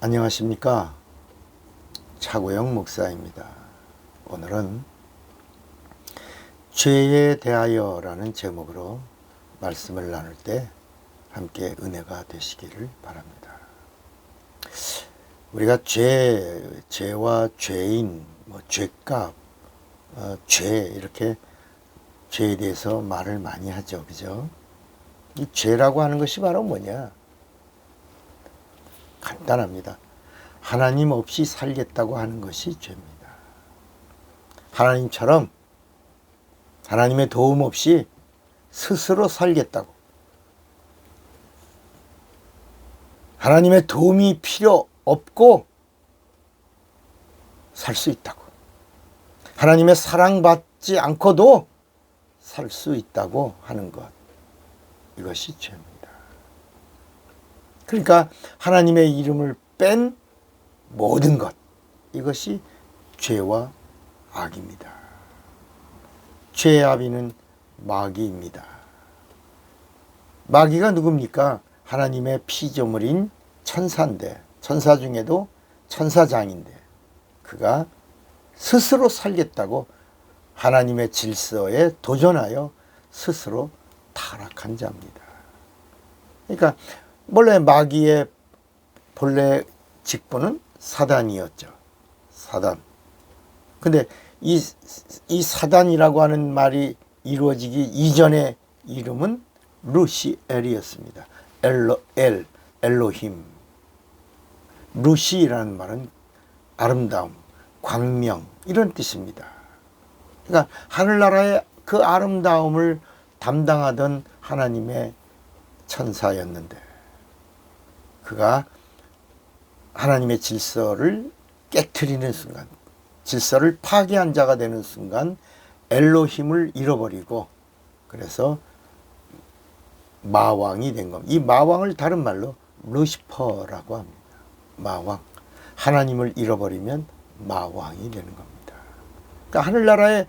안녕하십니까. 차고영 목사입니다. 오늘은 죄에 대하여라는 제목으로 말씀을 나눌 때 함께 은혜가 되시기를 바랍니다. 우리가 죄, 죄와 죄인, 뭐 죄값, 어, 죄 이렇게 죄에 대해서 말을 많이 하죠, 그죠? 이 죄라고 하는 것이 바로 뭐냐? 간단합니다. 하나님 없이 살겠다고 하는 것이 죄입니다. 하나님처럼 하나님의 도움 없이 스스로 살겠다고. 하나님의 도움이 필요 없고 살 수 있다고. 하나님의 사랑받지 않고도 살 수 있다고 하는 것. 이것이 죄입니다. 그러니까 하나님의 이름을 뺀 모든 것. 이것이 죄와 악입니다. 죄의 아비는 마귀입니다. 마귀가 누굽니까? 하나님의 피조물인 천사인데, 천사 중에도 천사장인데, 그가 스스로 살겠다고 하나님의 질서에 도전하여 스스로 타락한 자입니다. 그러니까 원래 마귀의 본래 직분은 사단이었죠. 사단. 근데 이, 이 사단이라고 하는 말이 이루어지기 이전의 이름은 루시엘이었습니다. 엘로, 엘, 엘로힘. 루시라는 말은 아름다움, 광명, 이런 뜻입니다. 그러니까 하늘나라의 그 아름다움을 담당하던 하나님의 천사였는데, 그가 하나님의 질서를 깨뜨리는 순간, 질서를 파괴한 자가 되는 순간 엘로힘을 잃어버리고 그래서 마왕이 된 겁니다. 이 마왕을 다른 말로 루시퍼라고 합니다. 마왕. 하나님을 잃어버리면 마왕이 되는 겁니다. 그러니까 하늘나라에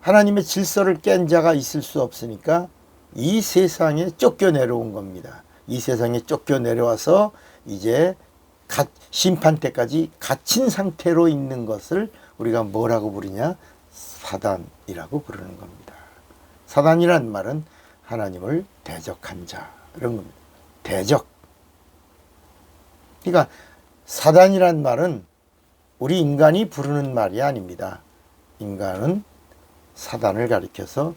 하나님의 질서를 깬 자가 있을 수 없으니까 이 세상에 쫓겨 내려온 겁니다. 이 세상에 쫓겨 내려와서 이제 갓, 심판 때까지 갇힌 상태로 있는 것을 우리가 뭐라고 부르냐? 사단이라고 부르는 겁니다. 사단이란 말은 하나님을 대적한 자, 이런 겁니다. 대적. 그러니까 사단이란 말은 우리 인간이 부르는 말이 아닙니다. 인간은 사단을 가리켜서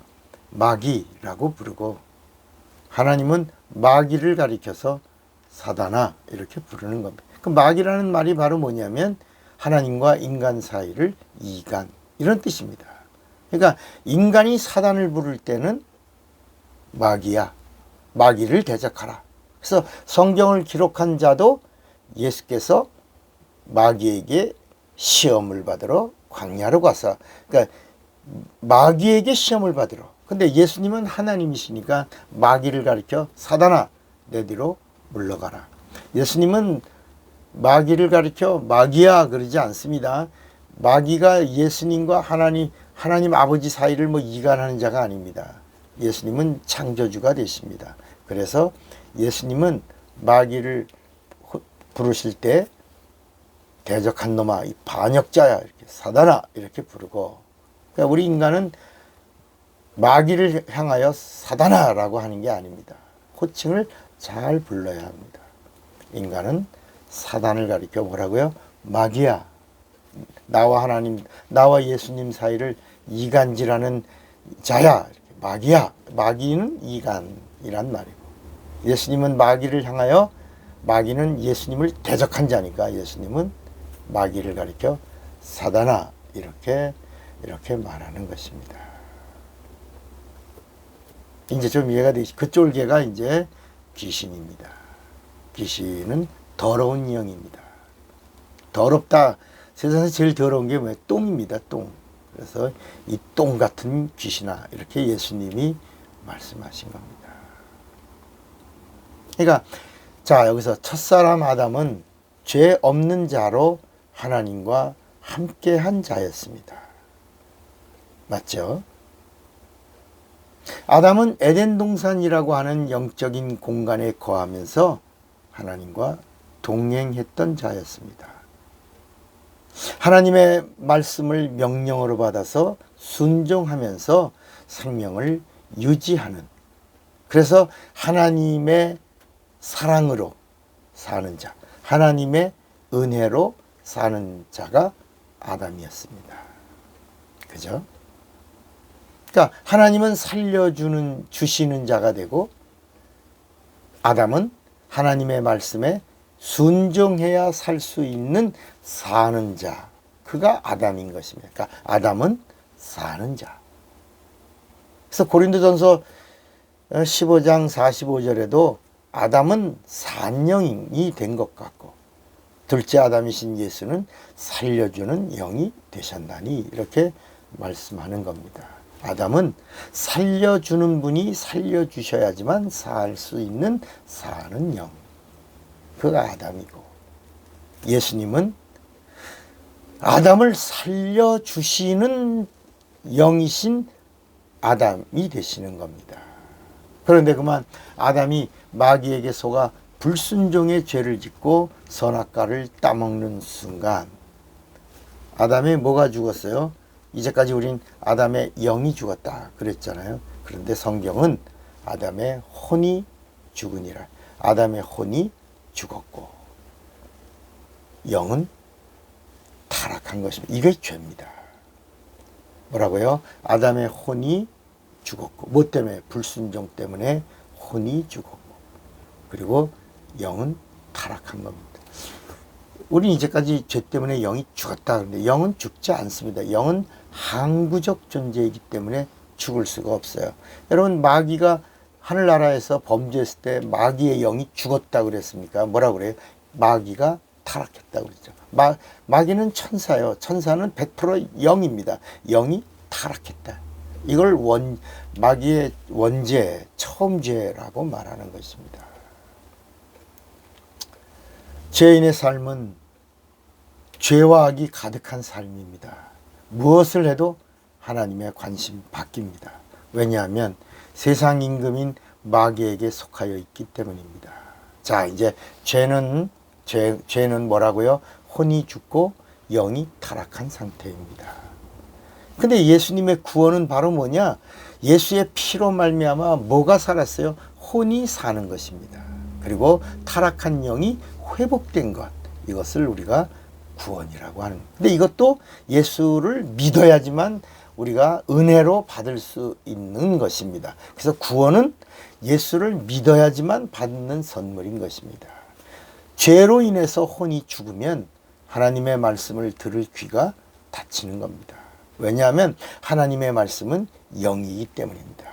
마귀라고 부르고 하나님은 마귀를 가리켜서 사단아 이렇게 부르는 겁니다. 그 마귀라는 말이 바로 뭐냐면 하나님과 인간 사이를 이간 이런 뜻입니다. 그러니까 인간이 사단을 부를 때는 마귀야. 마귀를 대적하라. 그래서 성경을 기록한 자도 예수께서 마귀에게 시험을 받으러 광야로 가서 그러니까 마귀에게 시험을 받으러 근데 예수님은 하나님이시니까 마귀를 가리켜 사단아 내 뒤로 물러가라. 예수님은 마귀를 가리켜 마귀야 그러지 않습니다. 마귀가 예수님과 하나님 하나님 아버지 사이를 뭐 이간하는 자가 아닙니다. 예수님은 창조주가 되십니다. 그래서 예수님은 마귀를 부르실 때 대적한 놈아, 이 반역자야 이렇게 사단아 이렇게 부르고 그러니까 우리 인간은 마귀를 향하여 사단아라고 하는 게 아닙니다. 호칭을 잘 불러야 합니다. 인간은 사단을 가리켜 뭐라고요? 마귀야. 나와 하나님, 나와 예수님 사이를 이간질하는 자야. 마귀야. 마귀는 이간이란 말이고. 예수님은 마귀를 향하여 마귀는 예수님을 대적한 자니까 예수님은 마귀를 가리켜 사단아 이렇게 이렇게 말하는 것입니다. 이제 좀 이해가 되시. 그 쫄개가 이제 귀신입니다. 귀신은 더러운 영입니다. 더럽다. 세상에서 제일 더러운 게 뭐예요? 똥입니다. 똥. 그래서 이 똥 같은 귀신아 이렇게 예수님이 말씀하신 겁니다. 그러니까 자 여기서 첫사람 아담은 죄 없는 자로 하나님과 함께한 자였습니다. 맞죠? 아담은 에덴 동산이라고 하는 영적인 공간에 거하면서 하나님과 동행했던 자였습니다. 하나님의 말씀을 명령으로 받아서 순종하면서 생명을 유지하는 그래서 하나님의 사랑으로 사는 자, 하나님의 은혜로 사는 자가 아담이었습니다. 그죠? 그러니까 하나님은 살려주는 주시는 자가 되고 아담은 하나님의 말씀에 순종해야 살 수 있는 사는 자. 그가 아담인 것입니다. 그러니까 아담은 사는 자. 그래서 고린도전서 15장 45절에도 아담은 산영이 된 것 같고 둘째 아담이신 예수는 살려주는 영이 되셨나니 이렇게 말씀하는 겁니다. 아담은 살려주는 분이 살려주셔야지만 살 수 있는 사는 영. 그가 아담이고 예수님은 아담을 살려주시는 영이신 아담이 되시는 겁니다. 그런데 그만 아담이 마귀에게 속아 불순종의 죄를 짓고 선악과를 따먹는 순간 아담의 뭐가 죽었어요? 이제까지 우린 아담의 영이 죽었다 그랬잖아요. 그런데 성경은 아담의 혼이 죽으니라. 아담의 혼이 죽었고 영은 타락한 것입니다. 이게 죄입니다. 뭐라고요? 아담의 혼이 죽었고 뭐 때문에 불순종 때문에 혼이 죽었고 그리고 영은 타락한 겁니다. 우리 이제까지 죄 때문에 영이 죽었다 그러는데 영은 죽지 않습니다. 영은 항구적 존재이기 때문에 죽을 수가 없어요. 여러분 마귀가 하늘나라에서 범죄했을 때 마귀의 영이 죽었다 그랬습니까? 뭐라 그래요? 마귀가 타락했다 그랬죠. 마, 마귀는 천사요. 천사는 100% 영입니다. 영이 타락했다. 이걸 원 마귀의 원죄, 처음죄라고 말하는 것입니다. 죄인의 삶은 죄와 악이 가득한 삶입니다. 무엇을 해도 하나님의 관심 바뀝니다. 왜냐하면 세상 임금인 마귀에게 속하여 있기 때문입니다. 자, 이제 죄는 죄, 죄는 뭐라고요? 혼이 죽고 영이 타락한 상태입니다. 근데 예수님의 구원은 바로 뭐냐? 예수의 피로 말미암아 뭐가 살았어요? 혼이 사는 것입니다. 그리고 타락한 영이 회복된 것. 이것을 우리가 구원이라고 하는. 근데 이것도 예수를 믿어야지만 우리가 은혜로 받을 수 있는 것입니다. 그래서 구원은 예수를 믿어야지만 받는 선물인 것입니다. 죄로 인해서 혼이 죽으면 하나님의 말씀을 들을 귀가 닫히는 겁니다. 왜냐하면 하나님의 말씀은 영이기 때문입니다.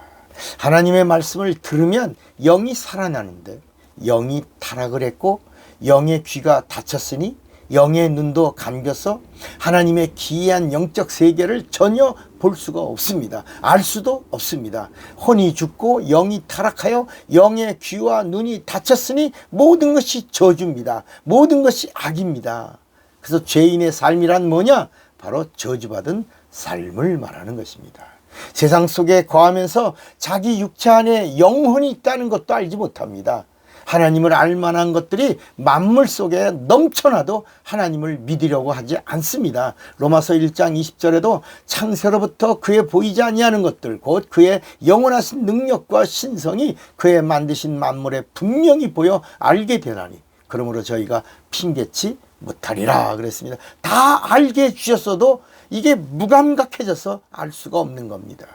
하나님의 말씀을 들으면 영이 살아나는데 영이 타락을 했고 영의 귀가 닫혔으니 영의 눈도 감겨서 하나님의 기이한 영적 세계를 전혀 볼 수가 없습니다. 알 수도 없습니다. 혼이 죽고 영이 타락하여 영의 귀와 눈이 닫혔으니 모든 것이 저주입니다. 모든 것이 악입니다. 그래서 죄인의 삶이란 뭐냐? 바로 저주받은 삶을 말하는 것입니다. 세상 속에 거하면서 자기 육체 안에 영혼이 있다는 것도 알지 못합니다. 하나님을 알 만한 것들이 만물 속에 넘쳐나도 하나님을 믿으려고 하지 않습니다. 로마서 1장 20절에도 창세로부터 그의 보이지 아니하는 것들 곧 그의 영원하신 능력과 신성이 그의 만드신 만물에 분명히 보여 알게 되나니 그러므로 저희가 핑계치 못하리라 그랬습니다. 다 알게 해 주셨어도 이게 무감각해져서 알 수가 없는 겁니다.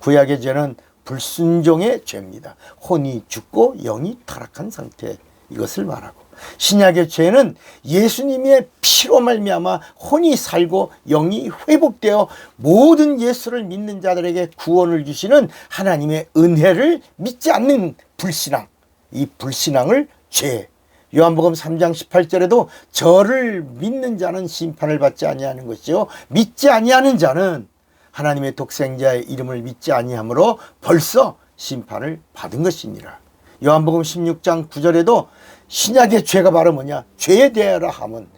구약의 죄는 불순종의 죄입니다. 혼이 죽고 영이 타락한 상태 이것을 말하고. 신약의 죄는 예수님의 피로 말미암아 혼이 살고 영이 회복되어 모든 예수를 믿는 자들에게 구원을 주시는 하나님의 은혜를 믿지 않는 불신앙. 이 불신앙을 죄. 요한복음 3장 18절에도 저를 믿는 자는 심판을 받지 아니하는 것이요 믿지 아니하는 자는 하나님의 독생자의 이름을 믿지 아니하므로 벌써 심판을 받은 것이니라. 요한복음 16장 9절에도 신약의 죄가 바로 뭐냐? 죄에 대하라 함은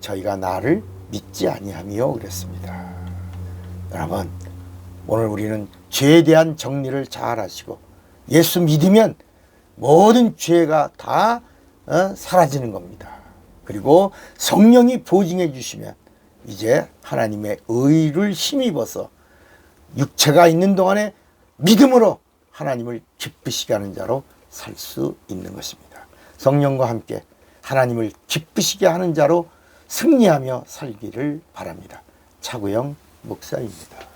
저희가 나를 믿지 아니하며 그랬습니다. 여러분, 오늘 우리는 죄에 대한 정리를 잘 하시고 예수 믿으면 모든 죄가 다 어, 사라지는 겁니다. 그리고 성령이 보증해 주시면 이제 하나님의 의를 힘입어서 육체가 있는 동안에 믿음으로 하나님을 기쁘시게 하는 자로 살 수 있는 것입니다. 성령과 함께 하나님을 기쁘시게 하는 자로 승리하며 살기를 바랍니다. 차구영 목사입니다.